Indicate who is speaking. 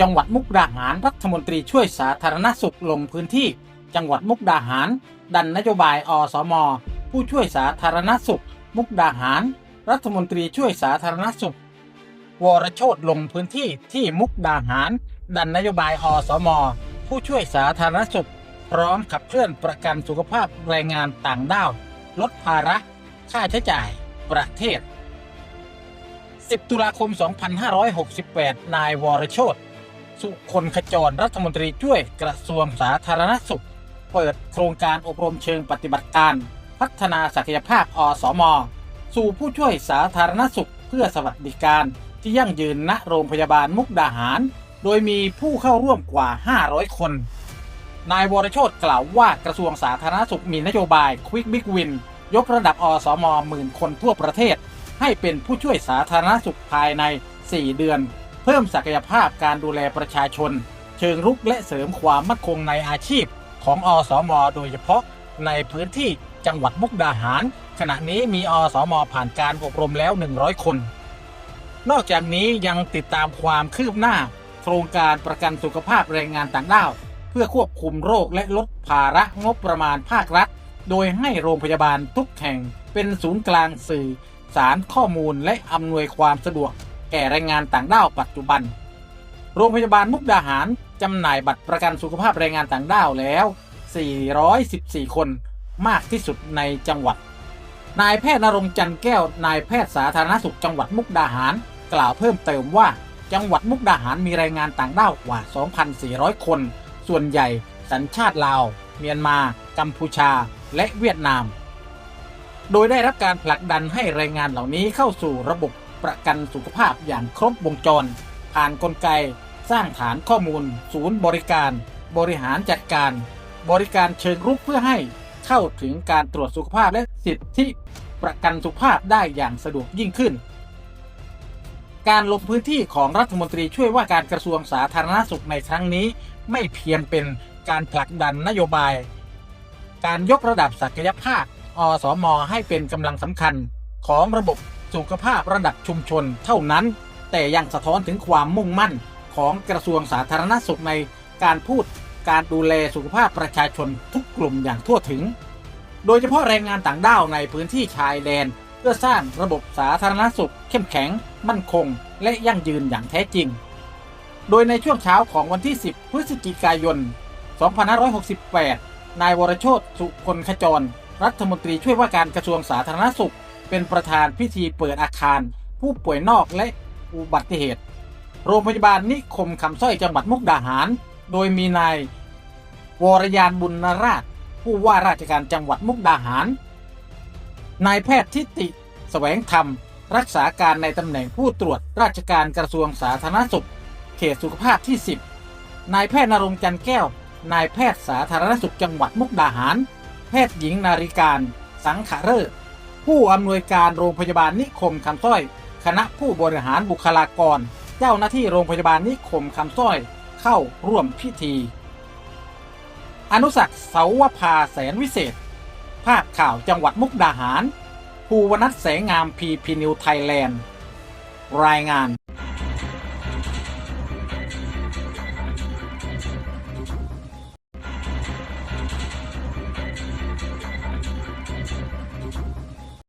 Speaker 1: จังหวัดมุกดาหารรัฐมนตรีช่วยสาธารณสุขลงพื้นที่ จังหวัดมุกดาหาร ดันนโยบายอสม ผู้ช่วยสาธารณสุข มุกดาหาร รัฐมนตรีช่วยสาธารณสุข วรโชตลงพื้นที่ที่มุกดาหาร ดันนโยบายอสม ผู้ช่วยสาธารณสุข พร้อมขับเคลื่อนประกันสุขภาพแรงงานต่างด้าว ลดภาระ ค่าใช้จ่าย ประเทศ 10 ตุลาคม 2568 นายวรโชต สุคนขจรรัฐมนตรีช่วยกระทรวงสาธารณสุข เปิดโครงการอบรมเชิงปฏิบัติการ พัฒนาศักยภาพอสม สู่ผู้ช่วยสาธารณสุข เพื่อสวัสดิการที่ยั่งยืนณโรงพยาบาลมุกดาหาร โดยมีผู้เข้าร่วมกว่า 500 คน นายวรโชตกล่าวว่ากระทรวงสาธารณสุขมีนโยบาย Quick Big Win ยกระดับอสมหมื่นคนทั่วประเทศ ให้เป็นผู้ช่วยสาธารณสุขภายใน 4 เดือน เพิ่มศักยภาพการดูแลประชาชน เชิงรุกและเสริมความมั่นคงในอาชีพ ของอสม โดยเฉพาะในพื้นที่จังหวัดมุกดาหาร ขณะนี้มีอสม ผ่านการอบรมแล้ว 100 คน นอกจากนี้ยังติดตามความคืบหน้า โครงการประกันสุขภาพแรงงานต่างด้าว เพื่อควบคุมโรคและลดภาระงบประมาณภาครัฐ โดยให้โรงพยาบาลทุกแห่งเป็นศูนย์กลางสื่อสารข้อมูลและอำนวยความสะดวก แก่แรงงานต่างด้าวปัจจุบัน โรงพยาบาลมุกดาหารจำหน่ายบัตรประกันสุขภาพแรงงานต่างด้าวแล้ว 414 คนมากที่สุดในจังหวัด นายแพทย์นรงจันแก้ว นายแพทย์สาธารณสุขจังหวัดมุกดาหาร กล่าวเพิ่มเติมว่าจังหวัดมุกดาหารมีแรงงานต่างด้าวกว่า 2,400 คน ส่วนใหญ่สัญชาติลาว เมียนมา กัมพูชา และเวียดนาม โดยได้รับการผลักดันให้แรงงานเหล่านี้เข้าสู่ระบบ ประกันสุขภาพอย่างครบวงจร ผ่านนกลไก สร้างฐานข้อมูล ศูนย์บริการ บริหารจัดการ บริการเชิงรุกเพื่อให้เข้าถึงการตรวจสุขภาพและสิทธิประกันสุขภาพได้อย่างสะดวกยิ่งขึ้น การลงพื้นที่ของรัฐมนตรีช่วยว่าการกระทรวงสาธารณสุขในครั้งนี้ ไม่เพียงเป็นการผลักดันนโยบาย การยกระดับศักยภาพอสมให้เป็นกำลังสำคัญของระบบ สุขภาพระดับชุมชนเท่านั้น แต่ยังสะท้อนถึงความมุ่งมั่นของกระทรวงสาธารณสุขในการพูดการดูแลสุขภาพประชาชนทุกกลุ่มอย่างทั่วถึง โดยเฉพาะแรงงานต่างด้าวในพื้นที่ชายแดน เพื่อสร้างระบบสาธารณสุข เข้มแข็ง มั่นคง และยั่งยืนอย่างแท้จริง โดยในช่วงเช้าของวันที่ 10 พฤศจิกายน 2568 นายวรโชตสุคนขจร รัฐมนตรีช่วยว่าการกระทรวงสาธารณสุข เป็นประธานพิธีเปิดอาคาร ผู้ป่วยนอกและอุบัติเหตุ โรงพยาบาลนิคมคำสร้อยจังหวัดมุกดาหาร โดยมีนายวรยานบุญนราช ผู้ว่าราชการจังหวัดมุกดาหาร นายแพทย์ทิติแสวงธรรม รักษาการในตำแหน่งผู้ตรวจราชการกระทรวงสาธารณสุข เขตสุขภาพที่ 10 นายแพทย์นรงจันแก้ว นายแพทย์สาธารณสุขจังหวัดมุกดาหาร แพทย์หญิงนาริการ สังขเริศ ผู้อำนวยการโรงพยาบาลนิคมคำสร้อย คณะผู้บริหารบุคลากร เจ้าหน้าที่โรงพยาบาลนิคมคำสร้อย เข้าร่วมพิธี อนุสักเสาวภาแสนวิเศษ ภาพข่าวจังหวัดมุกดาหาร ภูวนัทแสงงามพีพีนิวไทยแลนด์ รายงาน